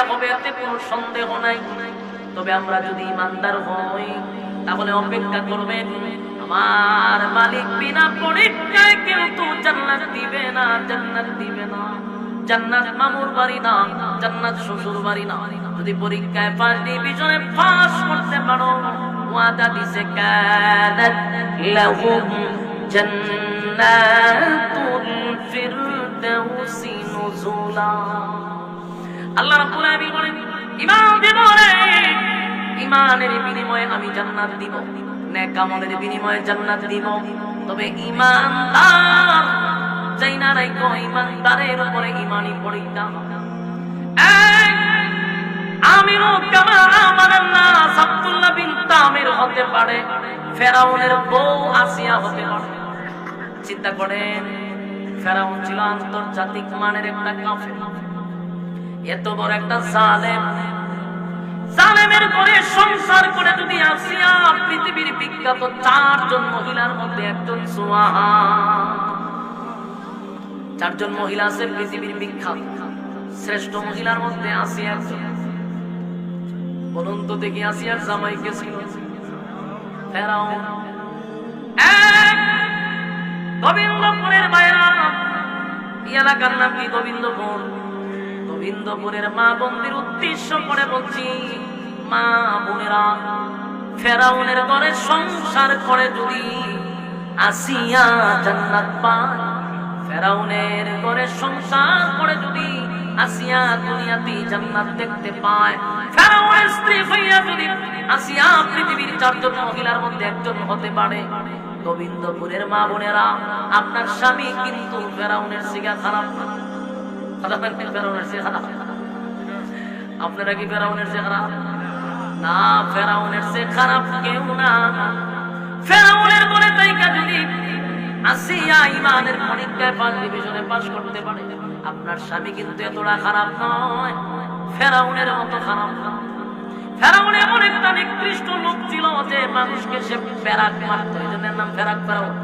পরীক্ষা হবে, এতে কোনো সন্দেহ নাই। তবে আমরা যদি ইমানদার হই, তাহলে অপেক্ষা করবেন, আমার মালিক বিনা পরীক্ষায় কিন্তু জান্নাত দিবে না, জান্নাত দিবে না। জান্নাত মামুর বাড়ি না, জান্নাত শ্বশুর বাড়ি না। যদি পরীক্ষায় পাস ডিভিশনে পাস করতে পারো, ওয়াদা দিছে, কানাত লাহুম জান্নাতুল ফিরদাউসি নুজুলা। আল্লাহ রাব্বুল আলামিন বলেন ইমান দিব রে। ইমানের বিনিময়ে আমি জান্নাত দিব। নেক আমলের বিনিময়ে জান্নাত দিব। তবে ইমানদার চাই না রাইকো ইমানদারের উপরে ইমানই পরীক্ষা এই, আমিরও কামা আমানের নাস আব্দুল্লাহ বিন তামির হতে পারে। ফেরাউনের বউ আসিয়া হতে পারে। চিন্তা করেন ফেরাউন ছিল আন্তর্জাতিক মানের একটা কাফের। এত বড় একটা জালেম। জালেমের পরে সংসার করে যদি আসিয়া পৃথিবীর বিখ্যাত চারজন মহিলার মধ্যে একজন সুয়াহা। চারজন মহিলা আছে পৃথিবীর বিখ্যাত। শ্রেষ্ঠ মহিলার মধ্যে আসিয়া একজন। বলুন তো দেখি আসিয়ার জামাই কে ছিল? ফেরাউন। গোবিন্দপুরের এই এলাকার নাম কি গোবিন্দপুর? গোবিন্দপুরের মা বন্দির উদ্দেশ্য করে বলছি, মা বোনেরা, ফেরাউনের ঘরে সংসার করে যদি আসিয়া জান্নাত পায় ফেরাউনের ঘরে সংসার করে যদি আসিয়া দুনিয়াতে জান্নাত দেখতে পায়, ফেরাউনের স্ত্রী হইয়া যদি আসিয়া পৃথিবীর চারজন মহিলার মধ্যে একজন হতে পারে, গোবিন্দপুরের মা বোনেরা, আপনার স্বামী কিন্তু ফেরাউনের সিগা খারাপ না আপনারা কি ফেরাউনের খারাপ না, ফেরাউনের চেয়ে খারাপ কেউ না। ফেরাউনের বলে তাইকা যদি আসিয়া ইমানের পরীক্ষায় পাস ডিভিশনে পাস করতে পারে, আপনার স্বামী কিন্তু এতটা খারাপ নয়। ফেরাউনের মতো খারাপ না। ফেরাউন এমন একটা নিকৃষ্ট লোক ছিল যে মানুষকে সে প্যারাক মারতো, এই জন্য নাম ফেরাক ফেরাউন।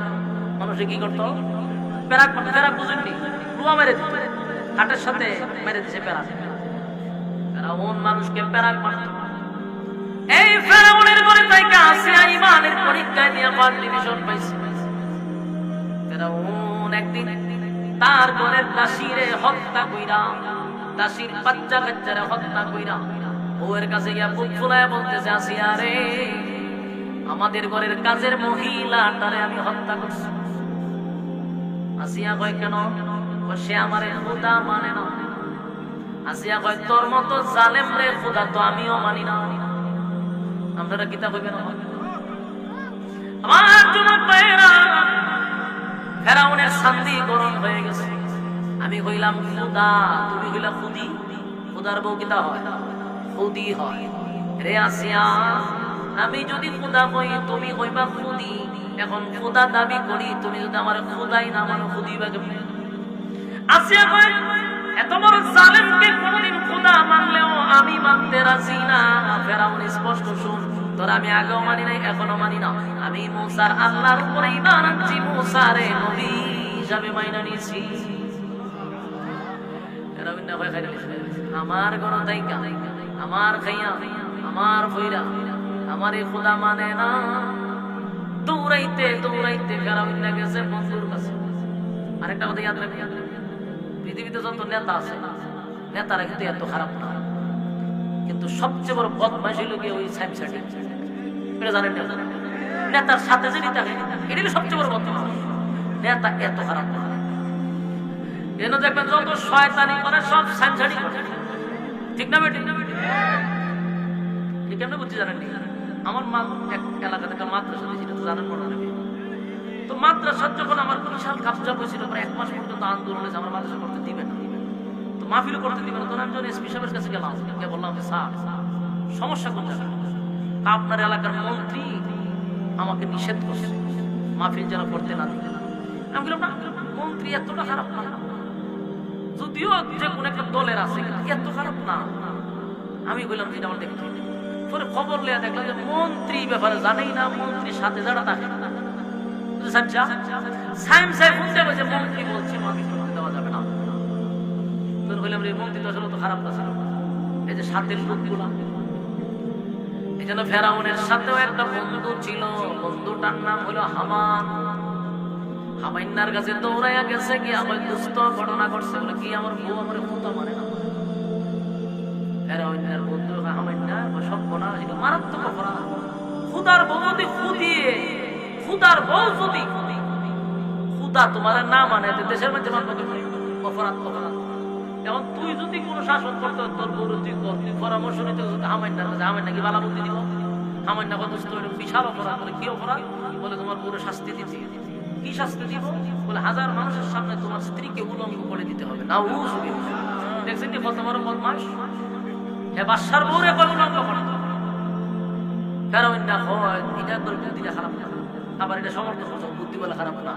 মানুষে কি করতো? প্যারাক ফেরাক বুঝেননি? রুয়া মেরে দিত। হাটের সাথে মেরে দিছে প্যারাক ফেরাউন মানুষকে প্যারাক মারতো। এই ফেরাউনের ঘরে তাইকা আছে, ইমানের পরীক্ষায় দিয়ে ফার্স্ট ডিভিশন পাইছে। ফেরাউন একদিন তার ঘরের দাসীরে হত্যা কইরা, দাসীর বাচ্চা কাচ্চারে হত্যা কইরা বউয়ের কাছে গিয়া বুক ফুলায় বলতেছে, আসিয়া রে, আমাদের ঘরের কাজের মহিলা মহিলাটারে আমি হত্যা করছি। আসিয়া কয়, কেন? সে আমারে খুদা মানে না। আসিয়া কয় তোর মতো জালেম রে, খুদা তো আমিও মানি না। আপনারা কিতাব হইবেন আমার যুবক ভাইয়েরা, ফেরাউনের শান্তি গরম হয়ে গেছে। আমি কইলাম খুদা, তুমি কইলা খুদি। খুদার বউ কিতা হয়? খুদি হয়। রে আসিয়া, আমি যদি খুদা কই তুমি কইবা খুদি। এখন খুদা দাবি করি, তুমি যদি আমার খুদাই না মানো, খুদি বা কেমনে? আসিয়া কয় এত জালেমকে কোনদিন খুদা মানলেও আমি মানতে রাজি না। ফেরাউন, স্পষ্ট শুন, তোর আমি আগেও মানি নাই, এখনও মানি না। আমি মুসার আল্লাহর উপরে ইমান আনছি, মুসারে নবী হিসাবে মাইনা নিয়েছি। আমার গণ তাইকা আমার খাইয়া, আমার ভৈরা আমার এই খুদা মানে না। দৌড়াইতে দৌড়াইতে ফেরাউন গেছে বন্ধুর কাছে। আরেকটা কথা ইয়াদ রাখি। পৃথিবীতে যত নেতা আছে, নেতারা কিন্তু এত খারাপ না। কিন্তু সবচেয়ে বড় বদমাইশ হইল গিয়ে ওই সাইম সাইডে এটা জানেন নেতার সাথে যে নেতা এটা হলো সবচেয়ে বড় বদমাইশ। নেতা এত খারাপ না। এন দেখবেন যত শয়তানি করে, সব সাইম সাইডই করে। ঠিক না বেটি? ঠিক কেমনে বুঝছি জানেন? আমার মা এক এলাকাতে একটা মাদ্রাসা দিয়েছিল জানেন মনে নেবে তো মাদ্রাসার যখন আমার বিশাল কাপজা হয়েছিল প্রায় এক মাস পর্যন্ত আন্দোলন হয়েছে আমার মাদ্রাসা করতে দিবে না। তো মাহফিল করতে দিবে না। তখন আমি যখন এসপি সাহেবের কাছে গেলাম। গিয়ে বললাম যে, স্যার, সমস্যা কোন আপনার এলাকার মন্ত্রী আমাকে নিষেধ করছে। মাহফিল যেন করতে না দিবে আমি বললাম, না, মন্ত্রী এতটা খারাপ না। যদিও যে কোন একটা দলের আছে এত খারাপ না। আমি বললাম যে এটা আমার দেখতে পরে খবর লিয়া দেখলাম যে, মন্ত্রী ব্যাপারে জানেই না, মন্ত্রীর সাথে যারা থাকে। সাজ্জা সাইম সাহেব শুনতে পেয়েছে মন্ত্রী বলছে মাফি করতে দেওয়া যাবে না। তোর বললাম, রে মন্ত্রী তো আসলে খারাপ না এই যে সাথের লোকগুলা এই জন্য ফেরাউনের সাথেও একটা বন্ধু ছিল। বন্ধুটার নাম হলো হামান। হামাইনার কাছে দৌড়াইয়া গেছে কি আমার দুস্থ ঘটনা করছে বলে কি আমার বউ আমার খুঁতা মানে না? ফেরাউনের বন্ধু হামাইনা সব না এটা মারাত্মক অপরাধ। খুদার বউ যদি খুদিয়ে খুদার বউ যদি খুদা তোমার না মানে দেশের মধ্যে অপরাধ অপরাধ। এখন তুই যদি কোনো শাসন করতে তোর বউরে তুই কর, তুই পরামর্শ নিতে হামাইনার কাছে হামাইনা কি বালা বুদ্ধি দিব? হামাইনা কত বিশাল অপরাধ। বলে, কি অপরাধ? বলে, তোমার বউরে শাস্তি দিতে। কি শাস্তি দিব? বলে, হাজার মানুষের সামনে তোমার স্ত্রীকে উলঙ্গ করে দিতে হবে। না ও দেখছেন কি কত বড় বদমাস হে বাদশার বউরে কয় উলঙ্গ করে। কারণ না হয় এটা তোর খারাপ না। আবার এটা সমর্থন বুদ্ধি বলে খারাপ না।